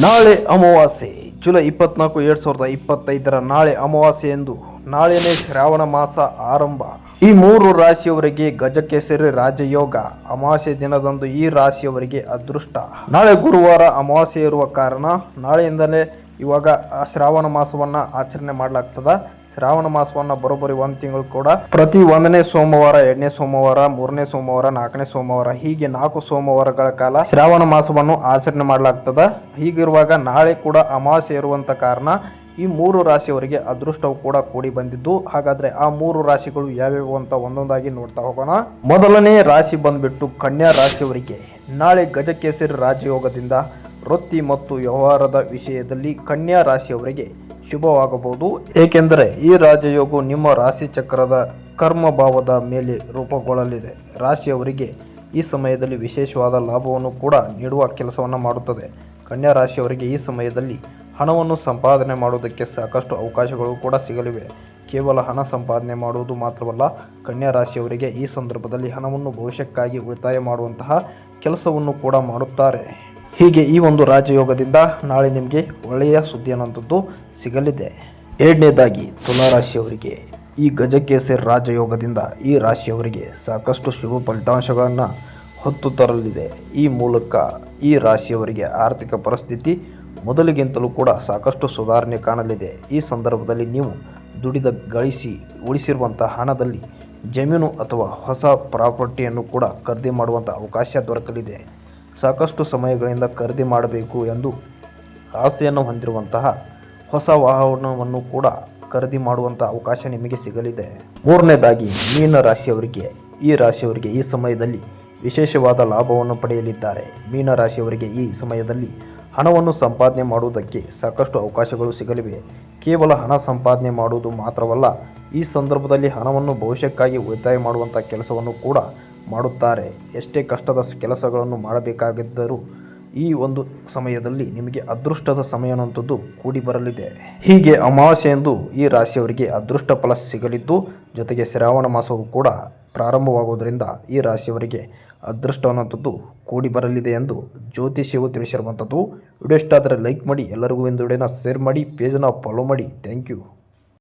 ನಾಳೆ ಅಮಾವಾಸ್ಯೆ, ಜುಲೈ ಇಪ್ಪತ್ನಾಲ್ಕು, ಎರಡು ಸಾವಿರದ ಇಪ್ಪತ್ತೈದರ ನಾಳೆ ಅಮಾವಾಸ್ಯೆ ಎಂದು ನಾಳೆನೇ ಶ್ರಾವಣ ಮಾಸ ಆರಂಭ. ಈ ಮೂರು ರಾಶಿಯವರಿಗೆ ಗಜಕೇಸರಿ ರಾಜಯೋಗ, ಅಮಾವಾಸ್ಯೆ ದಿನದಂದು ಈ ರಾಶಿಯವರಿಗೆ ಅದೃಷ್ಟ. ನಾಳೆ ಗುರುವಾರ ಅಮಾವಾಸ್ಯೆ ಇರುವ ಕಾರಣ ನಾಳೆಯಿಂದಲೇ ಇವಾಗ ಶ್ರಾವಣ ಮಾಸವನ್ನ ಆಚರಣೆ ಮಾಡಲಾಗ್ತದ. ಶ್ರಾವಣ ಮಾಸವನ್ನ ಬರೋಬ್ಬರಿ ಒಂದು ತಿಂಗಳು ಕೂಡ ಪ್ರತಿ ಒಂದನೇ ಸೋಮವಾರ, ಎರಡನೇ ಸೋಮವಾರ, ಮೂರನೇ ಸೋಮವಾರ, ನಾಲ್ಕನೇ ಸೋಮವಾರ, ಹೀಗೆ ನಾಲ್ಕು ಸೋಮವಾರಗಳ ಕಾಲ ಶ್ರಾವಣ ಮಾಸವನ್ನು ಆಚರಣೆ ಮಾಡಲಾಗ್ತದ. ಹೀಗಿರುವಾಗ ನಾಳೆ ಕೂಡ ಅಮಾವಾಸ್ಯೆ ಇರುವಂತ ಕಾರಣ ಈ ಮೂರು ರಾಶಿಯವರಿಗೆ ಅದೃಷ್ಟವು ಕೂಡ ಕೂಡಿ ಬಂದಿದ್ದು. ಹಾಗಾದ್ರೆ ಆ ಮೂರು ರಾಶಿಗಳು ಯಾವ್ಯಾವು ಅಂತ ಒಂದೊಂದಾಗಿ ನೋಡ್ತಾ ಹೋಗೋಣ. ಮೊದಲನೇ ರಾಶಿ ಬಂದ್ಬಿಟ್ಟು ಕನ್ಯಾ ರಾಶಿಯವರಿಗೆ ನಾಳೆ ಗಜಕೇಸರಿ ರಾಜಯೋಗದಿಂದ ವೃತ್ತಿ ಮತ್ತು ವ್ಯವಹಾರದ ವಿಷಯದಲ್ಲಿ ಕನ್ಯಾ ರಾಶಿಯವರಿಗೆ ಶುಭವಾಗಬಹುದು. ಏಕೆಂದರೆ ಈ ರಾಜಯೋಗವು ನಿಮ್ಮ ರಾಶಿ ಚಕ್ರದ ಕರ್ಮ ಭಾವದ ಮೇಲೆ ರೂಪುಗೊಳ್ಳಲಿದೆ. ರಾಶಿಯವರಿಗೆ ಈ ಸಮಯದಲ್ಲಿ ವಿಶೇಷವಾದ ಲಾಭವನ್ನು ಕೂಡ ನೀಡುವ ಕೆಲಸವನ್ನು ಮಾಡುತ್ತದೆ. ಕನ್ಯಾ ರಾಶಿಯವರಿಗೆ ಈ ಸಮಯದಲ್ಲಿ ಹಣವನ್ನು ಸಂಪಾದನೆ ಮಾಡುವುದಕ್ಕೆ ಸಾಕಷ್ಟು ಅವಕಾಶಗಳು ಕೂಡ ಸಿಗಲಿವೆ. ಕೇವಲ ಹಣ ಸಂಪಾದನೆ ಮಾಡುವುದು ಮಾತ್ರವಲ್ಲ, ಕನ್ಯಾ ರಾಶಿಯವರಿಗೆ ಈ ಸಂದರ್ಭದಲ್ಲಿ ಹಣವನ್ನು ಭವಿಷ್ಯಕ್ಕಾಗಿ ಉಳಿತಾಯ ಮಾಡುವಂತಹ ಕೆಲಸವನ್ನು ಕೂಡ ಮಾಡುತ್ತಾರೆ. ಹೀಗೆ ಈ ಒಂದು ರಾಜಯೋಗದಿಂದ ನಾಳೆ ನಿಮಗೆ ಒಳ್ಳೆಯ ಸುದ್ದಿ ಅನ್ನೋಂಥದ್ದು ಸಿಗಲಿದೆ. ಎರಡನೇದಾಗಿ ತುಲಾರಾಶಿಯವರಿಗೆ, ಈ ಗಜಕೇಸರಿ ರಾಜಯೋಗದಿಂದ ಈ ರಾಶಿಯವರಿಗೆ ಸಾಕಷ್ಟು ಶುಭ ಫಲಿತಾಂಶಗಳನ್ನು ಹೊತ್ತು ತರಲಿದೆ. ಈ ಮೂಲಕ ಈ ರಾಶಿಯವರಿಗೆ ಆರ್ಥಿಕ ಪರಿಸ್ಥಿತಿ ಮೊದಲಿಗಿಂತಲೂ ಕೂಡ ಸಾಕಷ್ಟು ಸುಧಾರಣೆ ಕಾಣಲಿದೆ. ಈ ಸಂದರ್ಭದಲ್ಲಿ ನೀವು ದುಡಿದ ಗಳಿಸಿ ಉಳಿಸಿರುವಂಥ ಹಣದಲ್ಲಿ ಜಮೀನು ಅಥವಾ ಹೊಸ ಪ್ರಾಪರ್ಟಿಯನ್ನು ಕೂಡ ಖರೀದಿ ಮಾಡುವಂಥ ಅವಕಾಶ ದೊರಕಲಿದೆ. ಸಾಕಷ್ಟು ಸಮಯಗಳಿಂದ ಖರೀದಿ ಮಾಡಬೇಕು ಎಂದು ಆಸೆಯನ್ನು ಹೊಂದಿರುವಂತಹ ಹೊಸ ವಾಹನವನ್ನು ಕೂಡ ಖರೀದಿ ಮಾಡುವಂಥ ಅವಕಾಶ ನಿಮಗೆ ಸಿಗಲಿದೆ. ಮೂರನೇದಾಗಿ, ಮೀನ ರಾಶಿಯವರಿಗೆ, ಈ ರಾಶಿಯವರಿಗೆ ಈ ಸಮಯದಲ್ಲಿ ವಿಶೇಷವಾದ ಲಾಭವನ್ನು ಪಡೆಯಲಿದ್ದಾರೆ. ಮೀನ ರಾಶಿಯವರಿಗೆ ಈ ಸಮಯದಲ್ಲಿ ಹಣವನ್ನು ಸಂಪಾದನೆ ಮಾಡುವುದಕ್ಕೆ ಸಾಕಷ್ಟು ಅವಕಾಶಗಳು ಸಿಗಲಿವೆ. ಕೇವಲ ಹಣ ಸಂಪಾದನೆ ಮಾಡುವುದು ಮಾತ್ರವಲ್ಲ, ಈ ಸಂದರ್ಭದಲ್ಲಿ ಹಣವನ್ನು ಭವಿಷ್ಯಕ್ಕಾಗಿ ಉಳಿತಾಯ ಮಾಡುವಂಥ ಕೆಲಸವನ್ನು ಕೂಡ ಮಾಡುತ್ತಾರೆ. ಎಷ್ಟೇ ಕಷ್ಟದ ಕೆಲಸಗಳನ್ನು ಮಾಡಬೇಕಾಗಿದ್ದರೂ ಈ ಒಂದು ಸಮಯದಲ್ಲಿ ನಿಮಗೆ ಅದೃಷ್ಟದ ಸಮಯ ಅನ್ನುವಂಥದ್ದು ಕೂಡಿ ಬರಲಿದೆ. ಹೀಗೆ ಅಮಾವಾಸ್ಯೆಯಂದು ಈ ರಾಶಿಯವರಿಗೆ ಅದೃಷ್ಟ ಫಲ ಸಿಗಲಿದ್ದು, ಜೊತೆಗೆ ಶ್ರಾವಣ ಮಾಸವು ಕೂಡ ಪ್ರಾರಂಭವಾಗುವುದರಿಂದ ಈ ರಾಶಿಯವರಿಗೆ ಅದೃಷ್ಟ ಅನ್ನುವಂಥದ್ದು ಕೂಡಿ ಬರಲಿದೆ ಎಂದು ಜ್ಯೋತಿಷ್ಯವು ತಿಳಿಸಿರುವಂಥದ್ದು ವಿಡಿಯೋ ಇಷ್ಟ ಆದರೆ ಲೈಕ್ ಮಾಡಿ, ಎಲ್ಲರಿಗೂ ಒಂದು ವಿಡಿಯೋನ ಶೇರ್ ಮಾಡಿ, ಪೇಜನ್ನು ಫಾಲೋ ಮಾಡಿ. Thank you